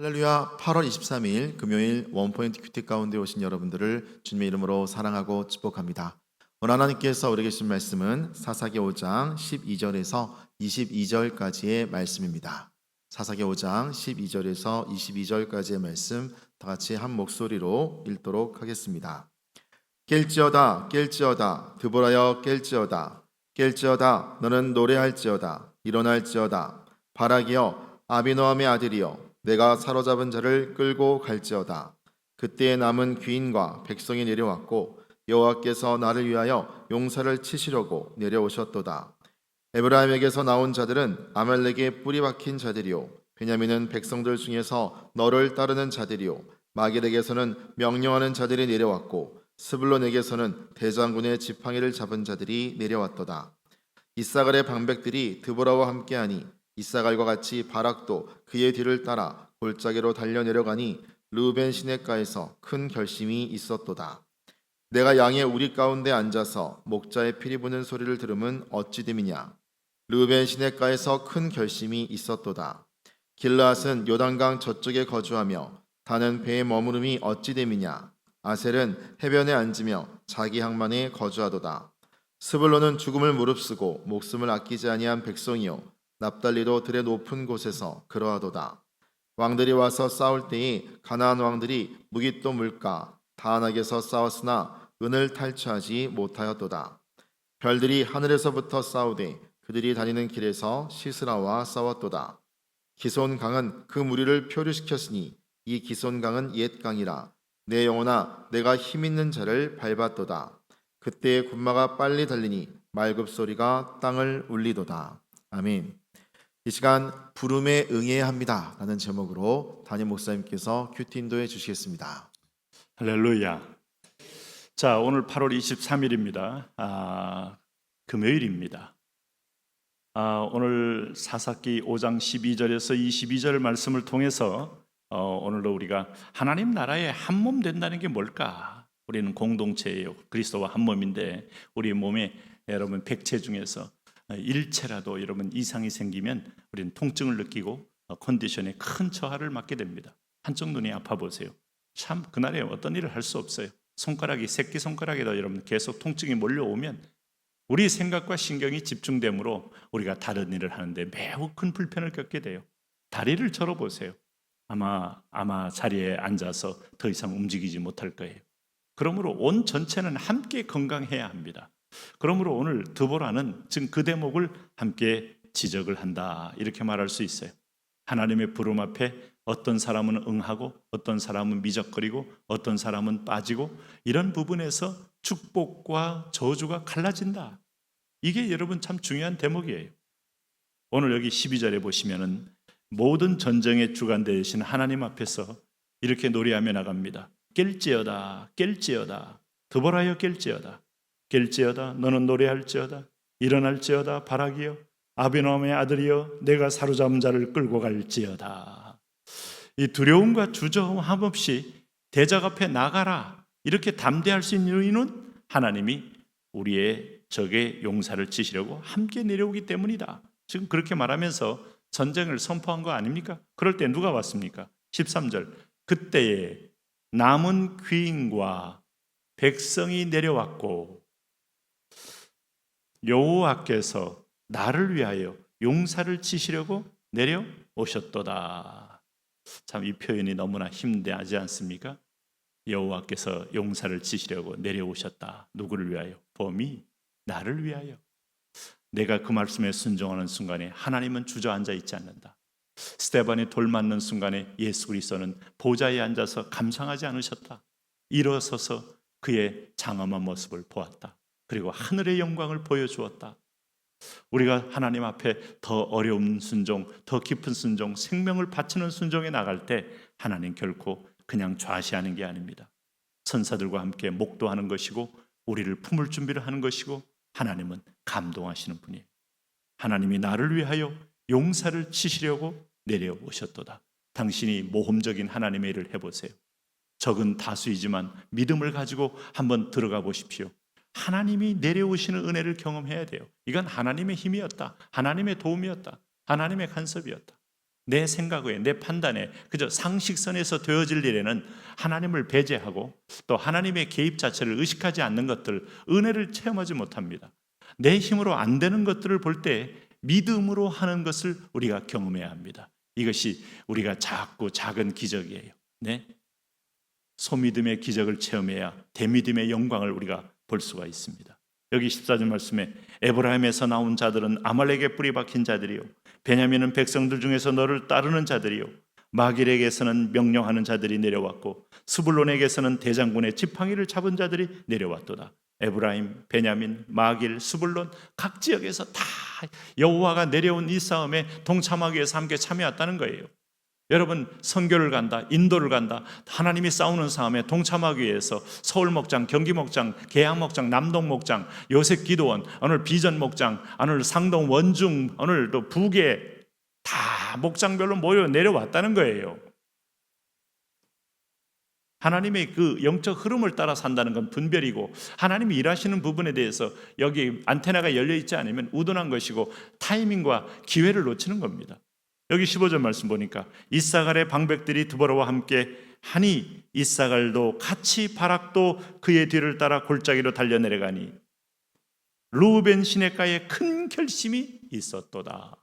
할렐루야 8월 23일 금요일 원포인트 큐티 가운데 오신 여러분들을 주님의 이름으로 사랑하고 축복합니다. 오늘 하나님께서 우리에게 주신 말씀은 사사기 5장 12절에서 22절까지의 말씀입니다. 사사기 5장 12절에서 22절까지의 말씀 다 같이 한 목소리로 읽도록 하겠습니다. 깰지어다 깰지어다 드보라여 깰지어다 깰지어다 너는 노래할지어다 일어날지어다 바라기여 아비노함의 아들이여 내가 사로잡은 자를 끌고 갈지어다. 그때에 남은 귀인과 백성이 내려왔고 여호와께서 나를 위하여 용사를 치시려고 내려오셨도다. 에브라임에게서 나온 자들은 아말렉의 뿌리 박힌 자들이요 베냐민은 백성들 중에서 너를 따르는 자들이요 마길에게서는 명령하는 자들이 내려왔고 스불론에게서는 대장군의 지팡이를 잡은 자들이 내려왔도다. 이사갈의 방백들이 드보라와 함께하니 이사갈과 같이 바락도 그의 뒤를 따라 골짜기로 달려 내려가니 르벤 시내가에서 큰 결심이 있었도다. 내가 양의 우리 가운데 앉아서 목자의 피리 부는 소리를 들으면 어찌 됨이냐? 르벤 시내가에서 큰 결심이 있었도다. 길라앗은 요단강 저쪽에 거주하며 다는 배에 머무름이 어찌 됨이냐? 아셀은 해변에 앉으며 자기 항만에 거주하도다. 스불론은 죽음을 무릅쓰고 목숨을 아끼지 아니한 백성이요 납달리도 들의 높은 곳에서 그러하도다. 왕들이 와서 싸울 때에 가나안 왕들이 무기또 물가 다안하게서 싸웠으나 은을 탈취하지 못하였도다. 별들이 하늘에서부터 싸우되 그들이 다니는 길에서 시스라와 싸웠도다. 기손강은 그 무리를 표류시켰으니 이 기손강은 옛 강이라 내 영혼아 내가 힘 있는 자를 밟았도다. 그때의 군마가 빨리 달리니 말급 소리가 땅을 울리도다. 아멘. 이 시간 부름에 응해야 합니다. 라는 제목으로 담임 목사님께서 큐티 인도해 주시겠습니다. 할렐루야. 자, 오늘 8월 23일입니다. 아, 금요일입니다. 아, 오늘 사사기 5장 12절에서 22절 말씀을 통해서 어, 오늘도 우리가 하나님 나라의 한 몸 된다는 게 뭘까? 우리는 공동체예요. 그리스도와 한 몸인데 우리 몸에 여러분 백체 중에서 일체라도 여러분 이상이 생기면 우리는 통증을 느끼고 어, 컨디션에 큰 저하를 맞게 됩니다. 한쪽 눈이 아파 보세요. 참 그날에 어떤 일을 할 수 없어요. 손가락이 새끼 손가락에다 여러분 계속 통증이 몰려오면 우리 생각과 신경이 집중되므로 우리가 다른 일을 하는데 매우 큰 불편을 겪게 돼요. 다리를 절어 보세요. 아마 아마 자리에 앉아서 더 이상 움직이지 못할 거예요. 그러므로 온 전체는 함께 건강해야 합니다. 그러므로 오늘 드보라는 지금 그 대목을 함께 지적을 한다 이렇게 말할 수 있어요. 하나님의 부름 앞에 어떤 사람은 응하고 어떤 사람은 미적거리고 어떤 사람은 빠지고 이런 부분에서 축복과 저주가 갈라진다. 이게 여러분 참 중요한 대목이에요. 오늘 여기 12절에 보시면은 모든 전쟁의 주관 되신 하나님 앞에서 이렇게 노래하며 나갑니다. 깰지어다, 깰지어다, 드보라여 깰지어다, 깰지어다, 너는 노래할지어다, 일어날지어다, 바라기여, 아비노함의 아들이여, 내가 사로잡은 자를 끌고 갈지어다. 이 두려움과 주저함 없이 대적 앞에 나가라 이렇게 담대할 수 있는 이유는 하나님이 우리의 적의 용사를 치시려고 함께 내려오기 때문이다. 지금 그렇게 말하면서 전쟁을 선포한 거 아닙니까? 그럴 때 누가 왔습니까? 13절. 그때에 남은 귀인과 백성이 내려왔고 여호와께서 나를 위하여 용사를 치시려고 내려오셨도다. 참 이 표현이 너무나 힘대하지 않습니까? 여호와께서 용사를 치시려고 내려오셨다. 누구를 위하여? 범이 나를 위하여. 내가 그 말씀에 순종하는 순간에 하나님은 주저앉아 있지 않는다. 스테반이 돌 맞는 순간에 예수 그리스도는 보좌에 앉아서 감상하지 않으셨다. 일어서서 그의 장엄한 모습을 보았다. 그리고 하늘의 영광을 보여주었다. 우리가 하나님 앞에 더 어려운 순종, 더 깊은 순종, 생명을 바치는 순종에 나갈 때 하나님 결코 그냥 좌시하는 게 아닙니다. 천사들과 함께 목도하는 것이고 우리를 품을 준비를 하는 것이고 하나님은 감동하시는 분이에요. 하나님이 나를 위하여 용사를 치시려고 내려오셨도다. 당신이 모험적인 하나님의 일을 해보세요. 적은 다수이지만 믿음을 가지고 한번 들어가 보십시오. 하나님이 내려오시는 은혜를 경험해야 돼요. 이건 하나님의 힘이었다. 하나님의 도움이었다. 하나님의 간섭이었다. 내 생각에 내 판단에 그저 상식선에서 되어질 일에는 하나님을 배제하고 또 하나님의 개입 자체를 의식하지 않는 것들 은혜를 체험하지 못합니다. 내 힘으로 안 되는 것들을 볼 때 믿음으로 하는 것을 우리가 경험해야 합니다. 이것이 우리가 작고 작은 기적이에요. 네. 소믿음의 기적을 체험해야 대믿음의 영광을 우리가 볼 수가 있습니다. 여기 14절 말씀에 에브라임에서 나온 자들은 아말렉의 뿌리 박힌 자들이요 베냐민은 백성들 중에서 너를 따르는 자들이요 마길에게서는 명령하는 자들이 내려왔고 스불론에게서는 대장군의 지팡이를 잡은 자들이 내려왔도다. 에브라임, 베냐민, 마길, 스불론 각 지역에서 다 여호와가 내려온 이 싸움에 동참하기 위해서 함께 참여했다는 거예요. 여러분 선교를 간다, 인도를 간다. 하나님이 싸우는 싸움에 동참하기 위해서 서울 목장, 경기 목장, 계양 목장, 남동 목장, 요셉 기도원, 오늘 비전 목장, 오늘 상동 원중, 오늘 또 북에 다 목장별로 모여 내려왔다는 거예요. 하나님의 그 영적 흐름을 따라 산다는 건 분별이고 하나님이 일하시는 부분에 대해서 여기 안테나가 열려 있지 않으면 우둔한 것이고 타이밍과 기회를 놓치는 겁니다. 여기 15절 말씀 보니까 이사갈의 방백들이 드보라와 함께 하니 이사갈도 같이 바락도 그의 뒤를 따라 골짜기로 달려 내려가니 루벤 시내가에 큰 결심이 있었도다.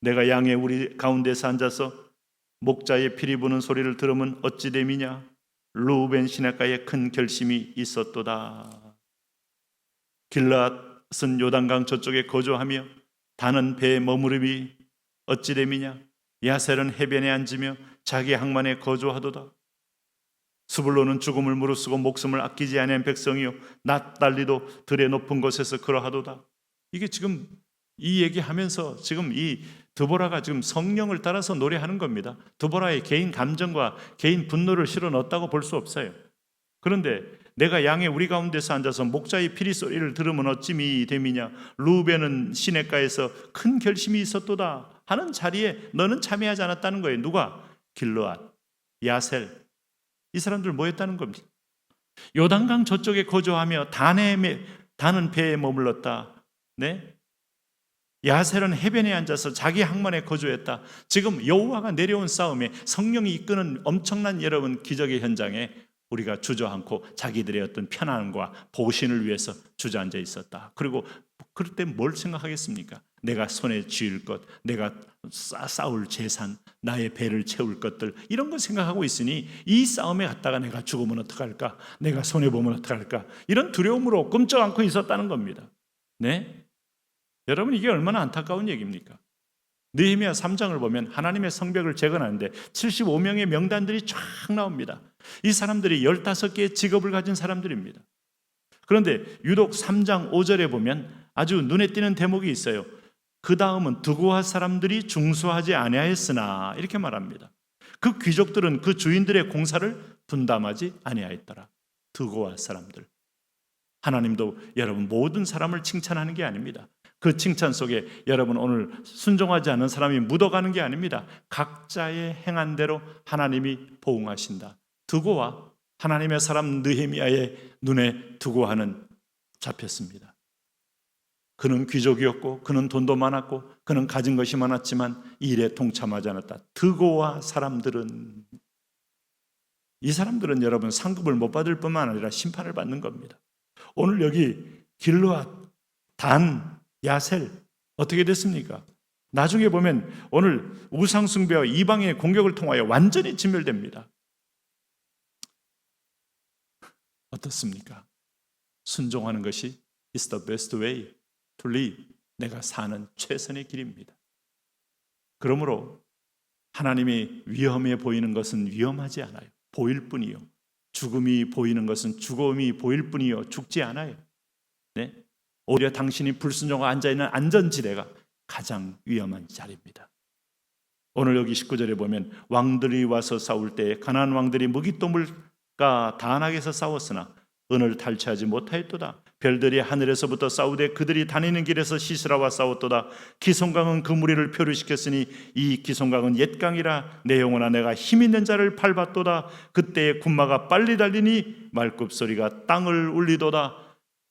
내가 양의 우리 가운데서 앉아서 목자의 피리 부는 소리를 들으면 어찌 됨이냐? 루벤 시내가에 큰 결심이 있었도다. 길랏은 요단강 저쪽에 거주하며 다는 배에 머무름이 어찌 됨이냐? 야셀은 해변에 앉으며 자기 항만에 거주하도다. 수불로는 죽음을 무릅쓰고 목숨을 아끼지 않은 백성이요 낯달리도 들의 높은 곳에서 그러하도다. 이게 지금 이 얘기하면서 지금 이 드보라가 지금 성령을 따라서 노래하는 겁니다. 드보라의 개인 감정과 개인 분노를 실어 넣었다고 볼 수 없어요. 그런데 내가 양의 우리 가운데서 앉아서 목자의 피리 소리를 들으면 어찌미 됨이냐 루벤은 시내가에서 큰 결심이 있었도다 하는 자리에 너는 참여하지 않았다는 거예요. 누가? 길르앗, 야셀 이 사람들 뭐했다는 겁니다. 요단강 저쪽에 거주하며 단에 단은 배에 머물렀다. 네? 야셀은 해변에 앉아서 자기 항만에 거주했다. 지금 여호와가 내려온 싸움에 성령이 이끄는 엄청난 여러분 기적의 현장에 우리가 주저앉고 자기들의 어떤 편안함과 보신을 위해서 주저앉아 있었다. 그리고 그럴 때 뭘 생각하겠습니까? 내가 손에 쥐을 것, 내가 싸, 싸울 재산, 나의 배를 채울 것들 이런 거 생각하고 있으니 이 싸움에 갔다가 내가 죽으면 어떡할까? 내가 손해 보면 어떡할까? 이런 두려움으로 끔찍 않고 있었다는 겁니다. 네? 여러분 이게 얼마나 안타까운 얘기입니까? 느헤미야 3장을 보면 하나님의 성벽을 재건하는데 75명의 명단들이 쫙 나옵니다. 이 사람들이 15개의 직업을 가진 사람들입니다. 그런데 유독 3장 5절에 보면 아주 눈에 띄는 대목이 있어요. 그 다음은 두고와 사람들이 중수하지 아니하였으나 이렇게 말합니다. 그 귀족들은 그 주인들의 공사를 분담하지 아니하였더라. 두고와 사람들. 하나님도 여러분 모든 사람을 칭찬하는 게 아닙니다. 그 칭찬 속에 여러분 오늘 순종하지 않은 사람이 묻어가는 게 아닙니다. 각자의 행한 대로 하나님이 보응하신다. 두고와 하나님의 사람 느헤미야의 눈에 두고하는 잡혔습니다. 그는 귀족이었고 그는 돈도 많았고 그는 가진 것이 많았지만 일에 동참하지 않았다. 드고와 사람들은 이 사람들은 여러분 상급을 못 받을 뿐만 아니라 심판을 받는 겁니다. 오늘 여기 길르앗, 단, 야셀 어떻게 됐습니까? 나중에 보면 오늘 우상 숭배와 이방의 공격을 통하여 완전히 진멸됩니다. 어떻습니까? 순종하는 것이 is the best way live. 내가 사는 최선의 길입니다. 그러므로 하나님이 위험해 보이는 것은 위험하지 않아요. 보일 뿐이요. 죽음이 보이는 것은 죽음이 보일 뿐이요. 죽지 않아요. 네? 오히려 당신이 불순종하고 앉아있는 안전지대가 가장 위험한 자리입니다. 오늘 여기 19절에 보면 왕들이 와서 싸울 때 가나안 왕들이 무기또물과 다안하게서 싸웠으나 은을 탈취하지 못하였도다. 별들이 하늘에서부터 싸우되 그들이 다니는 길에서 시스라와 싸웠도다. 기송강은 그 무리를 표류시켰으니 이 기송강은 옛강이라 내 영혼아 내가 힘 있는 자를 밟았도다. 그때의 군마가 빨리 달리니 말굽 소리가 땅을 울리도다.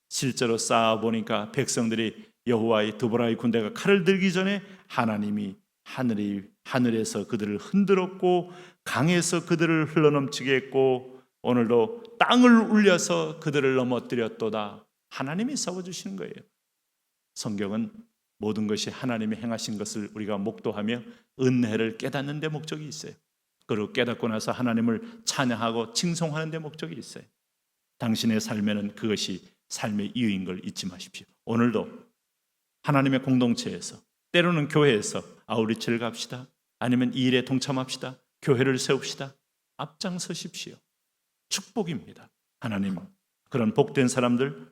실제로 쌓아 보니까 백성들이 여호와의 두보라의 군대가 칼을 들기 전에 하나님이 하늘이 하늘에서 그들을 흔들었고 강에서 그들을 흘러넘치게 했고 오늘도 땅을 울려서 그들을 넘어뜨렸도다. 하나님이 싸워 주시는 거예요. 성경은 모든 것이 하나님이 행하신 것을 우리가 목도하며 은혜를 깨닫는 데 목적이 있어요. 그리고 깨닫고 나서 하나님을 찬양하고 칭송하는 데 목적이 있어요. 당신의 삶에는 그것이 삶의 이유인 걸 잊지 마십시오. 오늘도 하나님의 공동체에서 때로는 교회에서 아우리치를 갑시다. 아니면 이 일에 동참합시다. 교회를 세웁시다. 앞장서십시오. 축복입니다. 하나님 그런 복된 사람들